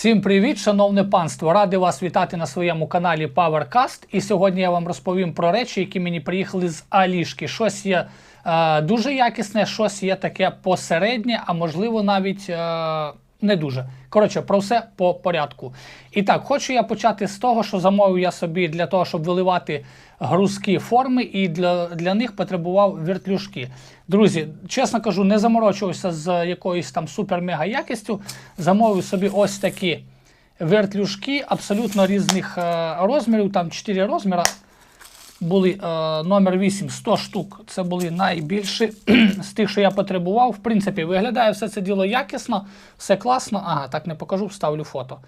Всім привіт, шановне панство! Радий вас вітати на своєму каналі PowerCast. І сьогодні я вам розповім про речі, які мені приїхали з Алішки. Щось є е, дуже якісне, щось є таке посереднє, а можливо навіть е, не дуже. Коротше, про все по порядку. І так, хочу я почати з того, що замовив я собі для того, щоб виливати грузки форми, і для, для них потребував вертлюжки. Друзі, чесно кажу, не заморочувався з якоюсь там супер-мега якістю. Замовив собі ось такі вертлюжки абсолютно різних е, розмірів, там 4 розміри. Були е, номер 8 100 штук. Це були найбільші з тих, що я потребував. В принципі, виглядає все це діло якісно, все класно. Ага, так не покажу, вставлю фото.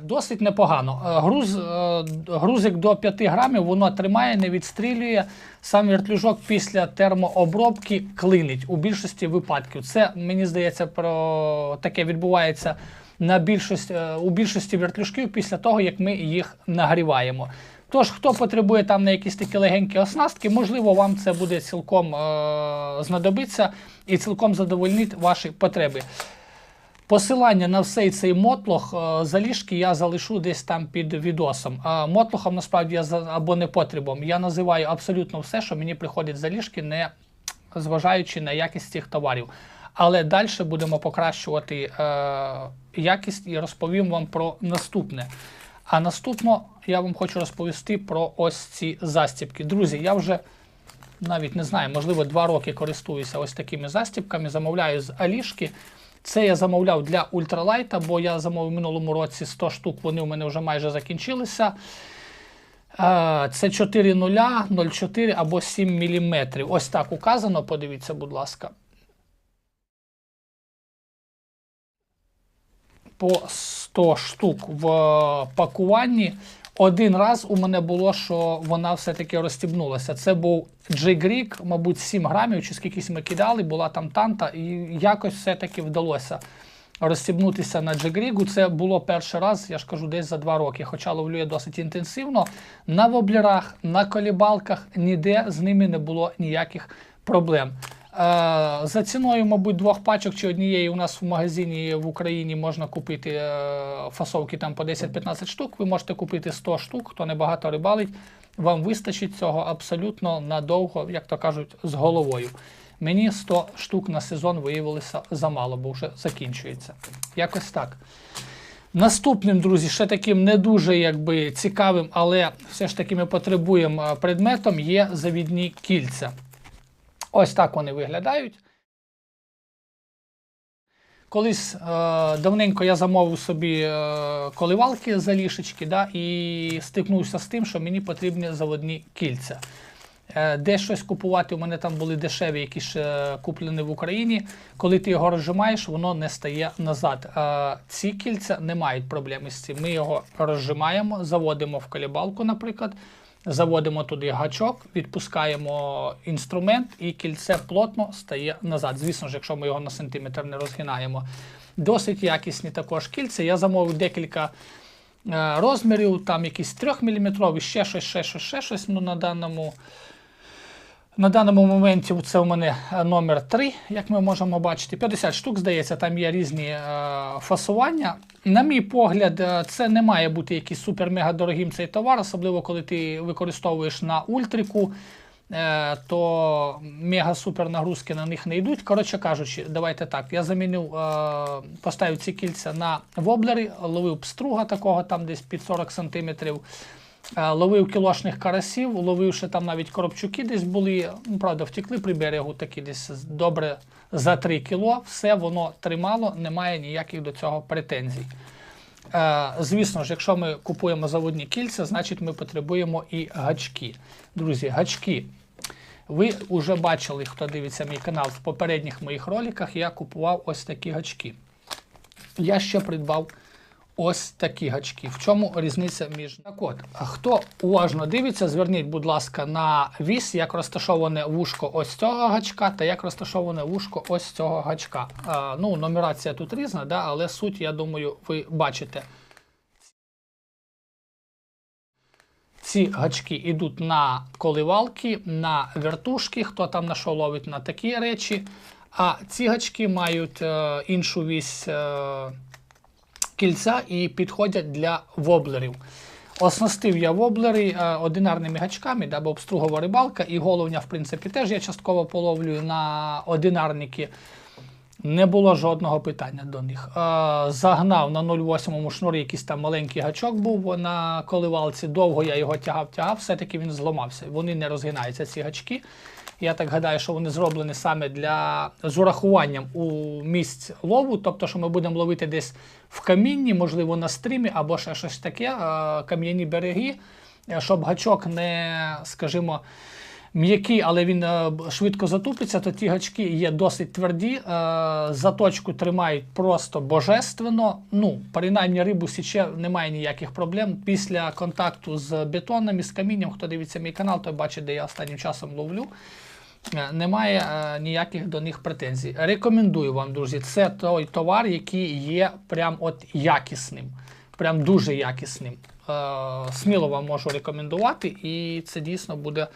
Досить непогано. Е, Груз, е, грузик до 5 грамів воно тримає, не відстрілює. Сам вертлюжок після термообробки клинить у більшості випадків. Це, мені здається, про таке відбувається на більшість, е, у більшості вертлюжків після того, як ми їх нагріваємо. Тож, хто потребує там на якісь такі легенькі оснастки, можливо, вам це буде цілком е, знадобиться і цілком задовольнить ваші потреби. Посилання на всей цей мотлох е, заліжки я залишу десь там під відосом. А мотлохом насправді я або не потребом. Я називаю абсолютно все, що мені приходить заліжки, не зважаючи на якість цих товарів. Але далі будемо покращувати е, якість і розповім вам про наступне. А наступно я вам хочу розповісти про ось ці застібки. Друзі, я вже навіть не знаю, можливо, два роки користуюся ось такими застібками, замовляю з Алішки. Це я замовляв для ультралайта, бо я замовив минулому році 100 штук, вони у мене вже майже закінчилися. Е, Це 4,0, 0,4 або 7 мм. Ось так указано, подивіться, будь ласка. По 100 штук в пакуванні. Один раз у мене було, що вона все-таки розстібнулася. Це був G-Greek, мабуть, 7 грамів, чи скількись ми кидали, була там танта, і якось все-таки вдалося розстібнутися на G-Greek. Це було перший раз, я ж кажу, десь за два роки. Хоча ловлю я досить інтенсивно. На воблерах, на колібалках ніде з ними не було ніяких проблем. Е, За ціною, мабуть, двох пачок чи однієї у нас в магазині в Україні можна купити е, фасовки там по 10-15 штук. Ви можете купити 100 штук, хто небагато рибалить. Вам вистачить цього абсолютно надовго, як то кажуть, з головою. Мені 100 штук на сезон виявилося замало, бо вже закінчується. Якось так. Наступним, друзі, ще таким не дуже якби, цікавим, але все ж таки ми потребуємо е, предметом є завідні кільця. Ось так вони виглядають. Колись е, давненько я замовив собі е, коливалки за лішечки, да, і стикнувся з тим, що мені потрібні заводні кільця. Е, де щось купувати, у мене там були дешеві, які ще куплені в Україні. Коли ти його розжимаєш, воно не стає назад. Е, ці кільця не мають проблеми з цим. Ми його розжимаємо, заводимо в колібалку, наприклад. Заводимо туди гачок, відпускаємо інструмент, і кільце плотно стає назад. Звісно ж, якщо ми його на сантиметр не розгинаємо. Досить якісні також кільця. Я замовив декілька е, розмірів, там якісь 3 мм, ще щось, ще щось, ще щось. Ну, на даному, на даному моменті це у мене е, номер 3, як ми можемо бачити. 50 штук, здається, там є різні е, фасування. На мій погляд, е, це не має бути якийсь супер-мега дорогим цей товар, особливо коли ти використовуєш на ультрику, то мега-супер нагрузки на них не йдуть. Коротше кажучи, давайте так. Я замінив, поставив ці кільця на воблери, ловив пструга такого там десь під 40 сантиметрів. Е, Ловив кілошних карасів, ловив ще там навіть коробчуки десь були. Ну, правда, втекли при берегу такі десь добре за 3 кіло. Все воно тримало, немає ніяких до цього претензій. Е, Звісно ж, якщо ми купуємо заводні кільця, значить ми потребуємо і гачки. Друзі, гачки. Ви вже бачили, хто дивиться мій канал в попередніх моїх роликах, я купував ось такі гачки. Я ще придбав ось такі гачки. В чому різниця між так от, хто уважно дивиться, зверніть, будь ласка, на вісь, як розташоване вушко ось цього гачка, та як розташоване вушко ось цього гачка. А, ну, нумерація тут різна, да, але суть, я думаю, ви бачите. Ці гачки йдуть на коливалки, на вертушки, хто там на що ловить на такі речі. А ці гачки мають е, іншу вісь е, кільця і підходять для воблерів. Оснастив я воблери е, одинарними гачками, да, бо обстругова рибалка, і головня, в принципі, теж я частково половлюю на одинарники. Не було жодного питання до них. Е, загнав на 0,8 шнурі якийсь там маленький гачок був на коливалці. Довго я його тягав, тягав, все-таки він зламався. Вони не розгинаються, ці гачки. Я так гадаю, що вони зроблені саме для з урахуванням у місць лову, тобто, що ми будемо ловити десь в камінні, можливо, на стрімі або ще щось таке, кам'яні береги, щоб гачок не, скажімо, м'який, але він е, швидко затупиться, то ті гачки є досить тверді, е, заточку тримають просто божественно. Ну, принаймні рибу січе немає ніяких проблем. Після контакту з бетоном і з камінням, хто дивиться мій канал, той бачить, де я останнім часом ловлю. Е, Немає е, ніяких до них претензій. Рекомендую вам, друзі, це той товар, який є прям от якісним, прям дуже якісним. Е, сміло вам можу рекомендувати, і це дійсно буде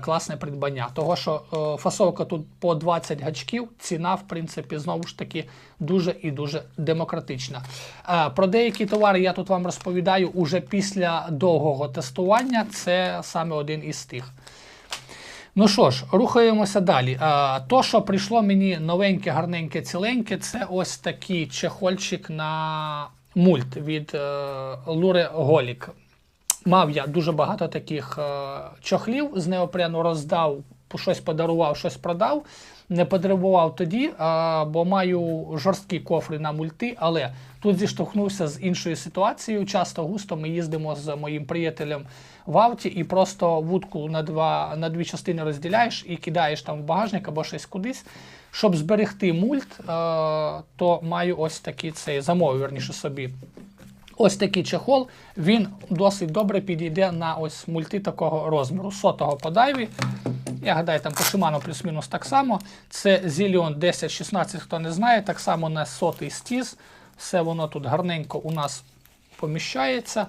класне придбання. Того, що е, фасовка тут по 20 гачків, ціна, в принципі, знову ж таки дуже і дуже демократична. Е, Про деякі товари я тут вам розповідаю уже після довгого тестування. Це саме один із тих. Ну що ж, рухаємося далі. А, то, що прийшло мені новеньке, гарненьке, ціленьке, це ось такий чехольчик на мульт від е, Lure Голік. Мав я дуже багато таких е, чохлів з неопрену роздав, щось подарував, щось продав. Не потребував тоді, е, бо маю жорсткі кофри на мульти, але тут зіштовхнувся з іншою ситуацією. Часто густо ми їздимо з моїм приятелем в авті і просто вудку на, два, на дві частини розділяєш і кидаєш там в багажник або щось кудись. Щоб зберегти мульт, е, то маю ось такий цей замовив, верніше собі Ось такий чехол, він досить добре підійде на ось мульти такого розміру. Сотого по дайві. Я гадаю, там по Shimano плюс-мінус так само. Це Zillion 1016, хто не знає, так само на сотий стіз. Все воно тут гарненько у нас поміщається.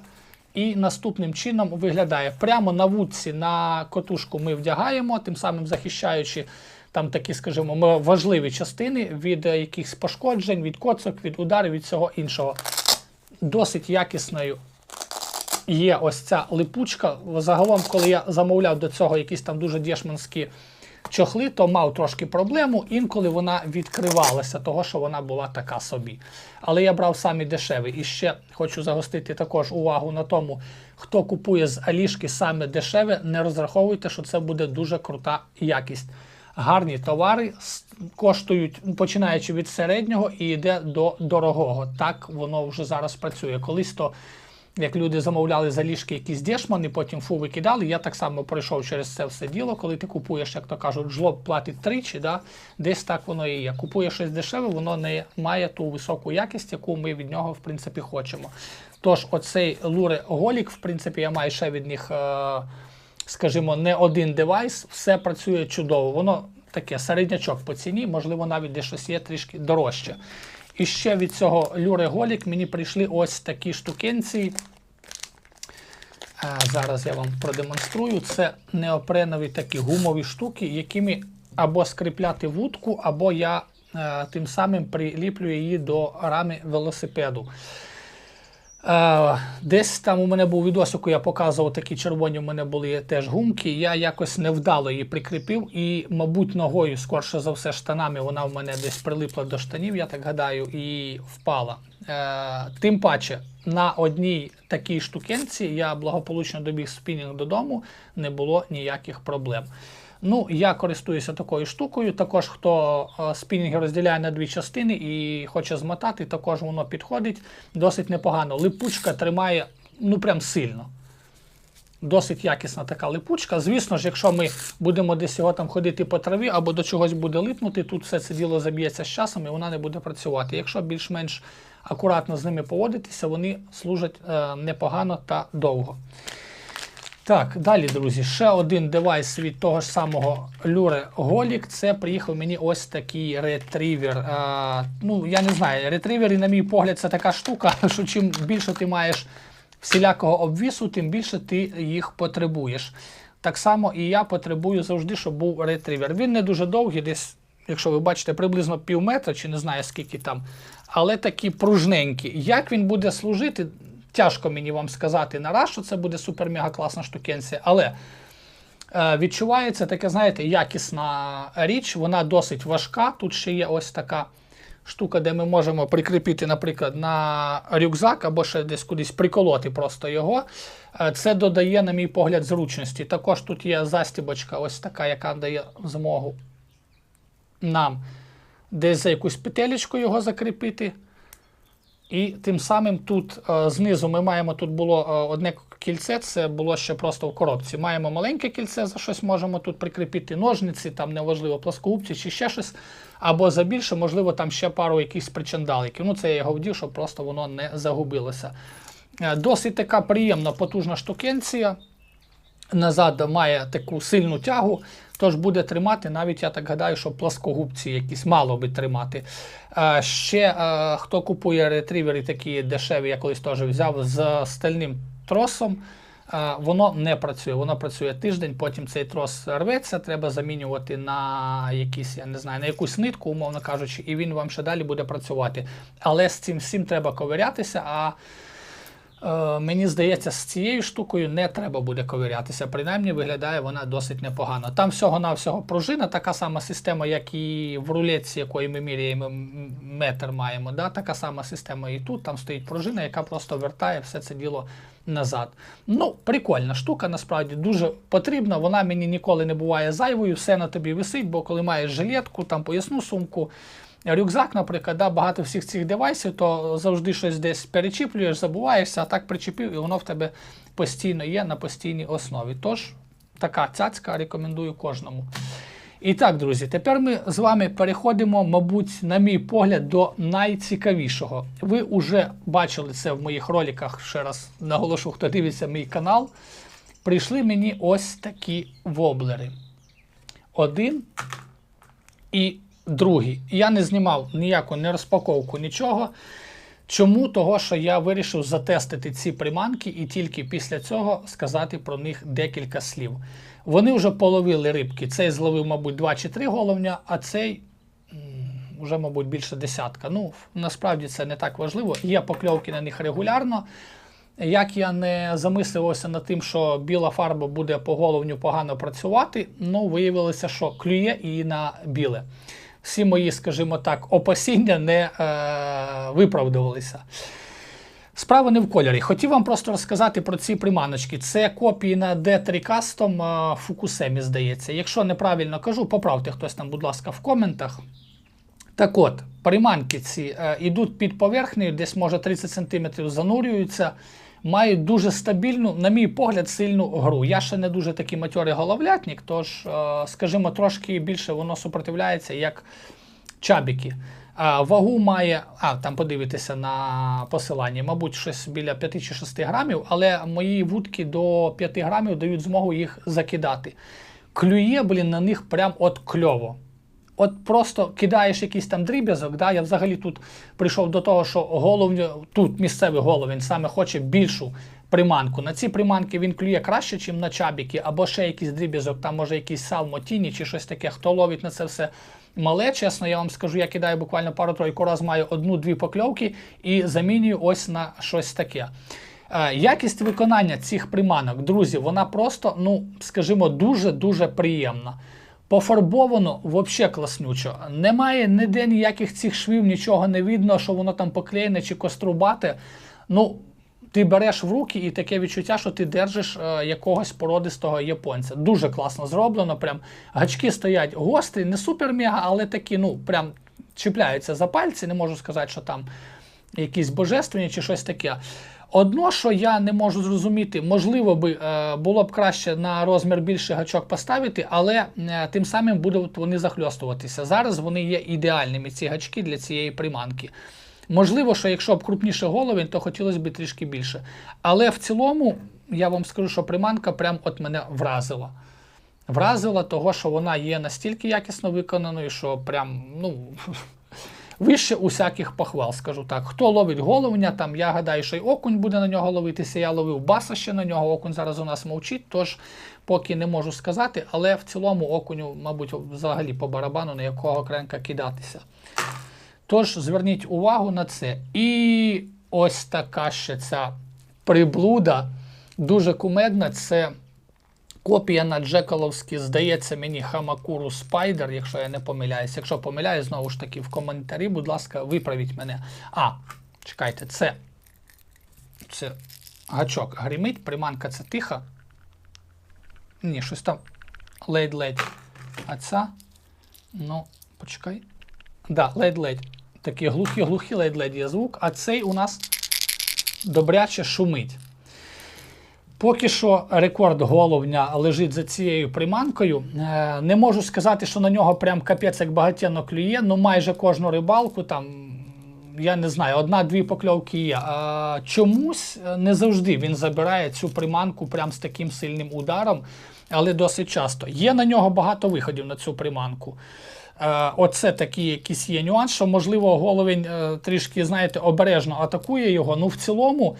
І наступним чином виглядає. Прямо на вудці на котушку ми вдягаємо, тим самим захищаючи там такі, скажімо, важливі частини від якихось пошкоджень, від коцок, від ударів, від всього іншого досить якісною є ось ця липучка. Загалом, коли я замовляв до цього якісь там дуже дешманські чохли, то мав трошки проблему. Інколи вона відкривалася, того що вона була така собі. Але я брав самі дешеві. І ще хочу загостити також увагу на тому, хто купує з Алішки саме дешеве, не розраховуйте, що це буде дуже крута якість. Гарні товари коштують, ну, починаючи від середнього і йде до дорогого. Так воно вже зараз працює. Колись то, як люди замовляли за ліжки якісь дешмани, потім фу викидали. Я так само пройшов через це все діло. Коли ти купуєш, як то кажуть, жлоб платить тричі, да? десь так воно і є. Купуєш щось дешеве, воно не має ту високу якість, яку ми від нього в принципі хочемо. Тож, оцей луре Голік, в принципі, я маю ще від них. Е- скажімо, не один девайс, все працює чудово. Воно таке середнячок по ціні, можливо, навіть де щось є трішки дорожче. І ще від цього Люре Голік мені прийшли ось такі штукенці. Е, Зараз я вам продемонструю. Це неопренові такі гумові штуки, якими або скріпляти вудку, або я е, тим самим приліплюю її до рами велосипеду. Е, десь там у мене був відосик, я показував такі червоні, у мене були теж гумки. Я якось невдало її прикріпив, і, мабуть, ногою, скорше за все, штанами вона в мене десь прилипла до штанів, я так гадаю, і впала. Е, тим паче, на одній такій штукенці я благополучно добіг спінінг додому, не було ніяких проблем. Ну, я користуюся такою штукою. Також хто е, спінінги розділяє на дві частини і хоче змотати, також воно підходить досить непогано. Липучка тримає ну прям сильно. Досить якісна така липучка. Звісно ж, якщо ми будемо десь його там ходити по траві або до чогось буде липнути, тут все це діло заб'ється з часом і вона не буде працювати. Якщо більш-менш акуратно з ними поводитися, вони служать е, непогано та довго. Так, далі, друзі, ще один девайс від того ж самого Lure Голік. Це приїхав мені ось такий ретрівер. А, ну, я не знаю, ретривери, на мій погляд, це така штука, що чим більше ти маєш всілякого обвісу, тим більше ти їх потребуєш. Так само і я потребую завжди, щоб був ретрівер. Він не дуже довгий, десь, якщо ви бачите, приблизно пів метра, чи не знаю скільки там, але такі пружненькі. Як він буде служити, тяжко мені вам сказати нараз, що це буде супер-мега класна штукенція, але е, відчувається таке, знаєте, якісна річ, вона досить важка. Тут ще є ось така штука, де ми можемо прикріпити, наприклад, на рюкзак або ще десь кудись приколоти просто його. Е, Це додає, на мій погляд, зручності. Також тут є застібочка, ось така, яка дає змогу нам десь за якусь петелечку його закріпити. І тим самим тут е, знизу ми маємо, тут було е, одне кільце, це було ще просто в коробці. Маємо маленьке кільце, за щось можемо тут прикріпити ножниці, там неважливо, плоскогубці чи ще щось. Або за більше, можливо, там ще пару якихось причандаликів. Ну, це я його вдів, щоб просто воно не загубилося. Е, Досить така приємна, потужна штукенція. Назад має таку сильну тягу, тож буде тримати, навіть я так гадаю, що плоскогубці якісь мало би тримати. Е, Ще е, хто купує ретрівери такі дешеві, я колись теж взяв з стальним тросом. е, Воно не працює. Воно працює тиждень, потім цей трос рветься, треба замінювати на якісь, я не знаю, на якусь нитку, умовно кажучи, і він вам ще далі буде працювати. Але з цим всім треба ковирятися. а мені здається, з цією штукою не треба буде ковирятися. Принаймні виглядає вона досить непогано. Там всього-навсього пружина, така сама система, як і в рулетці, якої ми міряємо метр маємо. Да? Така сама система і тут. Там стоїть пружина, яка просто вертає все це діло назад. Ну, прикольна штука, насправді дуже потрібна. Вона мені ніколи не буває зайвою, все на тобі висить, бо коли маєш жилетку, там поясну сумку. Рюкзак, наприклад, да, багато всіх цих девайсів, то завжди щось десь перечіплюєш, забуваєшся, а так причепив, і воно в тебе постійно є на постійній основі. Тож, така цяцька рекомендую кожному. І так, друзі, тепер ми з вами переходимо, мабуть, на мій погляд, до найцікавішого. Ви вже бачили це в моїх роликах, ще раз наголошу, хто дивиться мій канал. Прийшли мені ось такі воблери. Один і другий. Я не знімав ніяку не розпаковку, нічого. Чому? Того, що я вирішив затестити ці приманки і тільки після цього сказати про них декілька слів. Вони вже половили рибки. Цей зловив, мабуть, 2 чи 3 головня, а цей вже, мабуть, більше десятка. Ну, насправді це не так важливо. Є покльовки на них регулярно. Як я не замисливався над тим, що біла фарба буде по головню погано працювати, ну виявилося, що клює і на біле. Всі мої, скажімо так, опасіння не е, виправдувалися. Справа не в кольорі. Хотів вам просто розказати про ці приманочки. Це копії на D3 Custom е, Фукусемі, здається. Якщо неправильно кажу, поправте хтось там, будь ласка, в коментах. Так от, приманки ці е, йдуть під поверхнею, десь може 30 см занурюються, мають дуже стабільну, на мій погляд, сильну гру. Я ще не дуже такий матьорий головлятник, тож, е, скажімо, трошки більше воно супротивляється як чабіки. Вагу має, а там подивитися на посиланні, мабуть, щось біля 5 чи 6 грамів, але мої вудки до 5 грамів дають змогу їх закидати. Клює, блін, на них прям от кльово. От просто кидаєш якийсь там дріб'язок, да, я взагалі тут прийшов до того, що головню, тут місцевий головень саме хоче більшу приманку. На ці приманки він клює краще, ніж на чабіки, або ще якийсь дріб'язок, там може якийсь салмотіні чи щось таке. Хто ловить на це все мале, чесно, я вам скажу, я кидаю буквально пару-тройку раз, маю одну-дві покльовки і замінюю ось на щось таке. Е, Якість виконання цих приманок, друзі, вона просто, ну, скажімо, дуже-дуже приємна. Пофарбовано взагалі класнючо. Немає ніде ніяких цих швів, нічого не видно, що воно там поклеєне чи кострубате. Ну, ти береш в руки і таке відчуття, що ти держиш е, якогось породистого японця. Дуже класно зроблено. Прям гачки стоять гострі, не супер-мега, але такі, ну, прям чіпляються за пальці. Не можу сказати, що там якісь божественні чи щось таке. Одно, що я не можу зрозуміти, можливо би е, було б краще на розмір більше гачок поставити, але е, тим самим будуть вони захльостуватися. Зараз вони є ідеальними, ці гачки для цієї приманки. Можливо, що якщо б крупніше головень, то хотілося б трішки більше. Але в цілому я вам скажу, що приманка прям от мене вразила. Вразила того, що вона є настільки якісно виконаною, що прям, ну. вище усяких похвал, скажу так. Хто ловить головня, там я гадаю, що й окунь буде на нього ловитися. Я ловив баса ще на нього, окунь зараз у нас мовчить, тож поки не можу сказати, але в цілому окуню, мабуть, взагалі по барабану на якого кренка кидатися. Тож зверніть увагу на це. І ось така ще ця приблуда, дуже кумедна. Це копія на Джекаловській, здається мені, Хамакуру Спайдер, якщо я не помиляюсь. Якщо помиляюсь, знову ж таки, в коментарі, будь ласка, виправіть мене. А, чекайте, це. Це гачок гримить, приманка це тиха. Ні, щось там ледь-ледь. А ця. Ну, почекай. Да, ледь-ледь. Такі глухі-глухі ледь-ледь є звук, а цей у нас добряче шумить. Поки що рекорд головня лежить за цією приманкою. Е, Не можу сказати, що на нього прям капець як багатенно клює, ну майже кожну рибалку там. Я не знаю, одна-дві покльовки є. А чомусь е, не завжди він забирає цю приманку прям з таким сильним ударом, але досить часто. Є на нього багато виходів на цю приманку. Е, Оце такий якийсь є нюанс, що, можливо, головень трішки, знаєте, обережно атакує його. Ну, в цілому,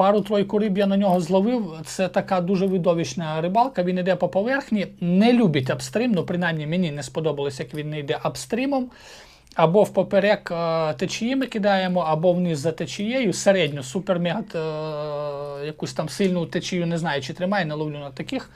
пару-тройку риб я на нього зловив. Це така дуже видовищна рибалка. Він йде по поверхні, не любить апстрим. Ну, принаймні, мені не сподобалось, як він не йде апстримом. Або в поперек е, течії ми кидаємо, або вниз за течією, середню, супер-мега е, якусь там сильну течію, не знаю, чи тримає, не ловлю на таких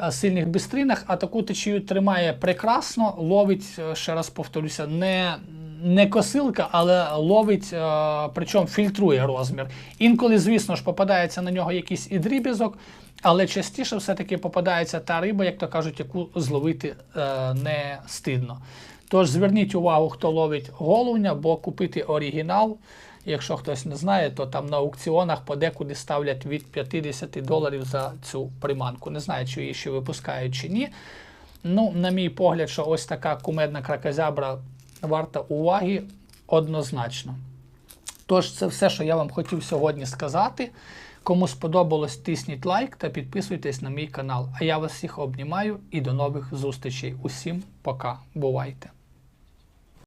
е, сильних бистринах, а таку течію тримає прекрасно, ловить, ще раз повторюся, не, не косилка, але ловить, е, причому фільтрує розмір. Інколи, звісно ж, попадається на нього якийсь і дріб'язок, але частіше все-таки попадається та риба, як то кажуть, яку зловити е, не стидно. Тож зверніть увагу, хто ловить головня, бо купити оригінал, якщо хтось не знає, то там на аукціонах подекуди ставлять від 50 доларів за цю приманку. Не знаю, чи її ще випускають чи ні. Ну, на мій погляд, що ось така кумедна кракозябра варта уваги однозначно. Тож, це все, що я вам хотів сьогодні сказати. Кому сподобалось, тисніть лайк та підписуйтесь на мій канал. А я вас всіх обнімаю і до нових зустрічей. Усім пока. Бувайте!